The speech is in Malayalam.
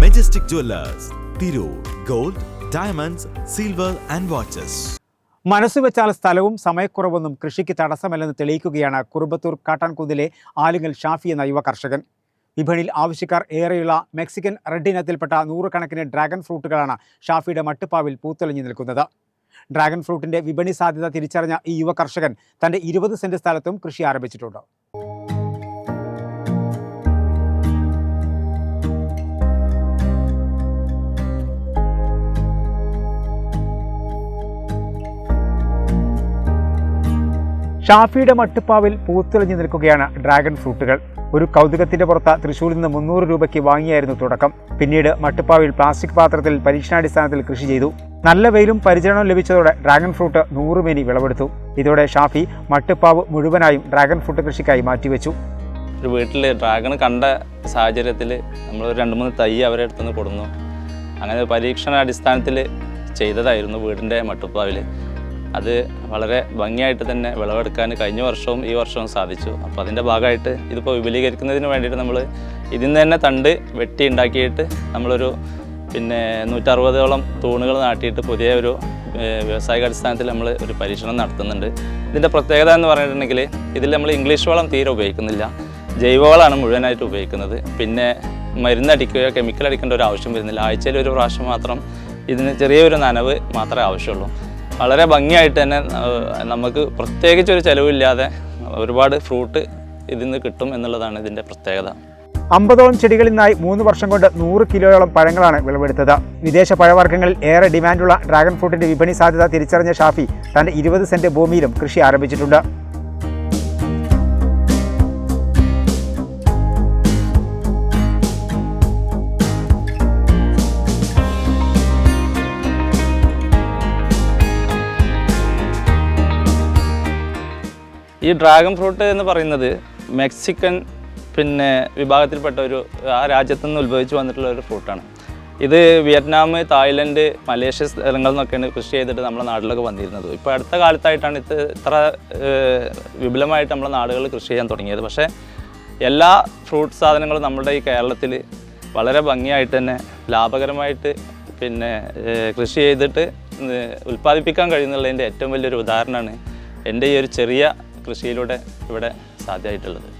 Majestic jewellers Tirur gold diamonds silver and watches മനസ്സ് വെച്ചാൽ സ്ഥലവും സമയക്കുറവൊന്നും കൃഷിക്ക് തടസ്സമല്ലെന്ന് തെളിയിക്കുകയാണ് കുറുമ്പത്തൂർ കാട്ടാൻകുന്നിലെ ആലുങ്ങൽ ഷാഫി എന്ന യുവ കർഷകൻ. വിപണിയിൽ ആവശ്യക്കാർ ഏറെയുള്ള മെക്സിക്കൻ റെഡ് ഇനത്തിൽപ്പെട്ട നൂറുകണക്കിന് ഡ്രാഗൺ ഫ്രൂട്ടുകളാണ് ഷാഫിയുടെ മട്ടുപ്പാവിൽ പൂത്തെളിഞ്ഞു നിൽക്കുന്നത്. ഡ്രാഗൺ ഫ്രൂട്ടിന്റെ വിപണി സാധ്യത തിരിച്ചറിഞ്ഞ ഈ യുവ കർഷകൻ തന്റെ ഇരുപത് സെന്റ് സ്ഥലത്തും കൃഷി ആരംഭിച്ചിട്ടുണ്ട്. ഷാഫിയുടെ മട്ടുപ്പാവിൽ പൂത്തിളഞ്ഞു നിൽക്കുകയാണ് ഡ്രാഗൺ ഫ്രൂട്ടുകൾ. ഒരു കൗതുകത്തിന്റെ പുറത്ത് തൃശ്ശൂരിൽ നിന്ന് മുന്നൂറ് രൂപയ്ക്ക് വാങ്ങിയായിരുന്നു തുടക്കം. പിന്നീട് മട്ടുപ്പാവിൽ പ്ലാസ്റ്റിക് പാത്രത്തിൽ പരീക്ഷണാടിസ്ഥാനത്തിൽ കൃഷി ചെയ്തു. നല്ല വെയിലും പരിചരണവും ലഭിച്ചതോടെ ഡ്രാഗൺ ഫ്രൂട്ട് നൂറുമേനി വിളവെടുത്തു. ഇതോടെ ഷാഫി മട്ടുപ്പാവ് മുഴുവനായും ഡ്രാഗൺ ഫ്രൂട്ട് കൃഷിക്കായി മാറ്റിവെച്ചു. ഒരു വീട്ടിൽ ഡ്രാഗൺ കണ്ട സാഹചര്യത്തിൽ നമ്മൾ രണ്ട് മൂന്ന് തൈ അവരെ അടുത്തുനിന്ന് കൊടുന്നു. അങ്ങനെ പരീക്ഷണാടിസ്ഥാനത്തിൽ ചെയ്തതായിരുന്നു വീടിന്റെ മട്ടുപ്പാവിൽ അത് വളരെ ഭംഗിയായിട്ട് തന്നെ വിളവെടുക്കാൻ കഴിഞ്ഞ വർഷവും ഈ വർഷവും സാധിച്ചു. അപ്പോൾ അതിന്റെ ഭാഗമായിട്ട് ഇതിപ്പോൾ വിപുലീകരിക്കുന്നതിന് വേണ്ടിയിട്ട് നമ്മൾ ഇതിൽ നിന്ന് തന്നെ തണ്ട് വെട്ടി ഉണ്ടാക്കിയിട്ട് നമ്മളൊരു പിന്നെ നൂറ്ററുപതോളം തൂണുകൾ നാട്ടിയിട്ട് പുതിയ ഒരു വ്യവസായിക അടിസ്ഥാനത്തിൽ നമ്മൾ ഒരു പരീക്ഷണം നടത്തുന്നുണ്ട്. ഇതിന്റെ പ്രത്യേകത എന്ന് പറഞ്ഞിട്ടുണ്ടെങ്കിൽ ഇതിൽ നമ്മൾ ഇംഗ്ലീഷ് വളം തീരെ ഉപയോഗിക്കുന്നില്ല. ജൈവവളമാണ് മുഴുവനായിട്ട് ഉപയോഗിക്കുന്നത്. പിന്നെ മരുന്നടിക്കുകയോ കെമിക്കൽ അടിക്കേണ്ട ഒരു ആവശ്യം വരുന്നില്ല. ആഴ്ചയിൽ ഒരു പ്രാവശ്യം മാത്രം ഇതിന് ചെറിയൊരു നനവ് മാത്രമേ ആവശ്യമുള്ളൂ. വളരെ ഭംഗിയായിട്ട് തന്നെ നമുക്ക് പ്രത്യേകിച്ച് ഒരു ചിലവില്ലാതെ ഒരുപാട് ഫ്രൂട്ട് ഇതിൽ നിന്ന് കിട്ടും എന്നുള്ളതാണ് ഇതിന്റെ പ്രത്യേകത. അമ്പതോളം ചെടികളിൽ നിന്നായി മൂന്ന് വർഷം കൊണ്ട് നൂറ് കിലോയോളം പഴങ്ങളാണ് വിളവെടുത്തത്. വിദേശ പഴവർഗങ്ങളിൽ ഏറെ ഡിമാൻഡുള്ള ഡ്രാഗൺ ഫ്രൂട്ടിന്റെ വിപണി സാധ്യത തിരിച്ചറിഞ്ഞ ഷാഫി തന്റെ ഇരുപത് സെന്റ് ഭൂമിയിലും കൃഷി ആരംഭിച്ചിട്ടുണ്ട്. ഈ ഡ്രാഗൺ ഫ്രൂട്ട് എന്ന് പറയുന്നത് മെക്സിക്കൻ പിന്നെ വിഭാഗത്തിൽപ്പെട്ട ഒരു ആ രാജ്യത്തു നിന്ന് ഉത്ഭവിച്ചു വന്നിട്ടുള്ള ഒരു ഫ്രൂട്ടാണ് ഇത് വിയറ്റ്നാം തായ്ലൻഡ് മലേഷ്യ സ്ഥലങ്ങളിൽ നിന്നൊക്കെയാണ് കൃഷി ചെയ്തിട്ട് നമ്മുടെ നാട്ടിലൊക്കെ വന്നിരുന്നത്. ഇപ്പോൾ അടുത്ത കാലത്തായിട്ടാണ് ഇത് ഇത്ര വിപുലമായിട്ട് നമ്മുടെ നാടുകളിൽ കൃഷി ചെയ്യാൻ തുടങ്ങിയത്. പക്ഷേ എല്ലാ ഫ്രൂട്ട് സാധനങ്ങളും നമ്മുടെ ഈ കേരളത്തിൽ വളരെ ഭംഗിയായിട്ട് തന്നെ ലാഭകരമായിട്ട് പിന്നെ കൃഷി ചെയ്തിട്ട് ഉൽപ്പാദിപ്പിക്കാൻ കഴിയുന്നുള്ളതിന്റെ ഏറ്റവും വലിയൊരു ഉദാഹരണമാണ് എന്റെ ഈ ഒരു ചെറിയ കൃഷിയിലൂടെ ഇവിടെ സാധ്യമായിട്ടുള്ളത്.